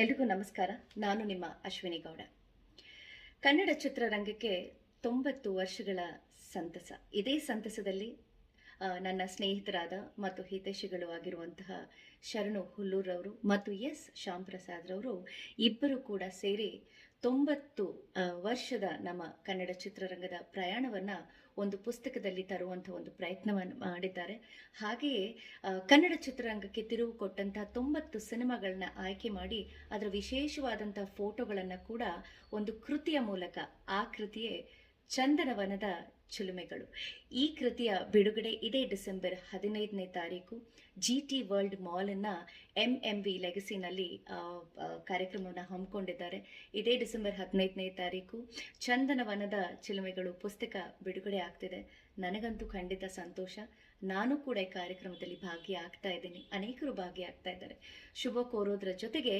ಎಲ್ರಿಗೂ ನಮಸ್ಕಾರ. ನಾನು ನಿಮ್ಮ ಅಶ್ವಿನಿ ಗೌಡ. ಕನ್ನಡ ಚಿತ್ರರಂಗಕ್ಕೆ ತೊಂಬತ್ತು ವರ್ಷಗಳ ಸಂತಸ. ಇದೇ ಸಂತಸದಲ್ಲಿ ನನ್ನ ಸ್ನೇಹಿತರಾದ ಮತ್ತು ಹಿತೈಷಿಗಳು ಆಗಿರುವಂತಹ ಶರಣು ಹುಲ್ಲೂರವರು ಮತ್ತು ಎಸ್. ಶ್ಯಾಮ್ ಪ್ರಸಾದ್ ರವರು ಇಬ್ಬರು ಕೂಡ ಸೇರಿ ತೊಂಬತ್ತು ವರ್ಷದ ನಮ್ಮ ಕನ್ನಡ ಚಿತ್ರರಂಗದ ಪ್ರಯಾಣವನ್ನ ಒಂದು ಪುಸ್ತಕದಲ್ಲಿ ತರುವಂಥ ಒಂದು ಪ್ರಯತ್ನವನ್ನು ಮಾಡಿದ್ದಾರೆ. ಹಾಗೆಯೇ ಕನ್ನಡ ಚಿತ್ರರಂಗಕ್ಕೆ ತಿರುವು ಕೊಟ್ಟಂತಹ ತೊಂಬತ್ತು ಸಿನಿಮಾಗಳನ್ನ ಆಯ್ಕೆ ಮಾಡಿ ಅದರ ವಿಶೇಷವಾದಂತಹ ಫೋಟೋಗಳನ್ನು ಕೂಡ ಒಂದು ಕೃತಿಯ ಮೂಲಕ ಆ ಕೃತಿಯೇ ಚಂದನವನದ ಚಿಲುಮೆಗಳು. ಈ ಕೃತಿಯ ಬಿಡುಗಡೆ ಇದೇ ಡಿಸೆಂಬರ್ ಹದಿನೈದನೇ ತಾರೀಕು ಜಿ ಟಿ ವರ್ಲ್ಡ್ ಮಾಲ್ನ ಎಂ ಎಂ ವಿ ಲೆಗಸಿನಲ್ಲಿ ಕಾರ್ಯಕ್ರಮವನ್ನು ಹಮ್ಮಿಕೊಂಡಿದ್ದಾರೆ. ಇದೇ ಡಿಸೆಂಬರ್ ಹದಿನೈದನೇ ತಾರೀಕು ಚಂದನವನದ ಚಿಲುಮೆಗಳು ಪುಸ್ತಕ ಬಿಡುಗಡೆ ಆಗ್ತಿದೆ. ನನಗಂತೂ ಖಂಡಿತ ಸಂತೋಷ. ನಾನು ಕೂಡ ಈ ಕಾರ್ಯಕ್ರಮದಲ್ಲಿ ಭಾಗಿಯಾಗ್ತಾ ಇದ್ದೀನಿ. ಅನೇಕರು ಭಾಗಿಯಾಗ್ತಾ ಇದ್ದಾರೆ. ಶುಭ ಕೋರೋದ್ರ ಜೊತೆಗೆ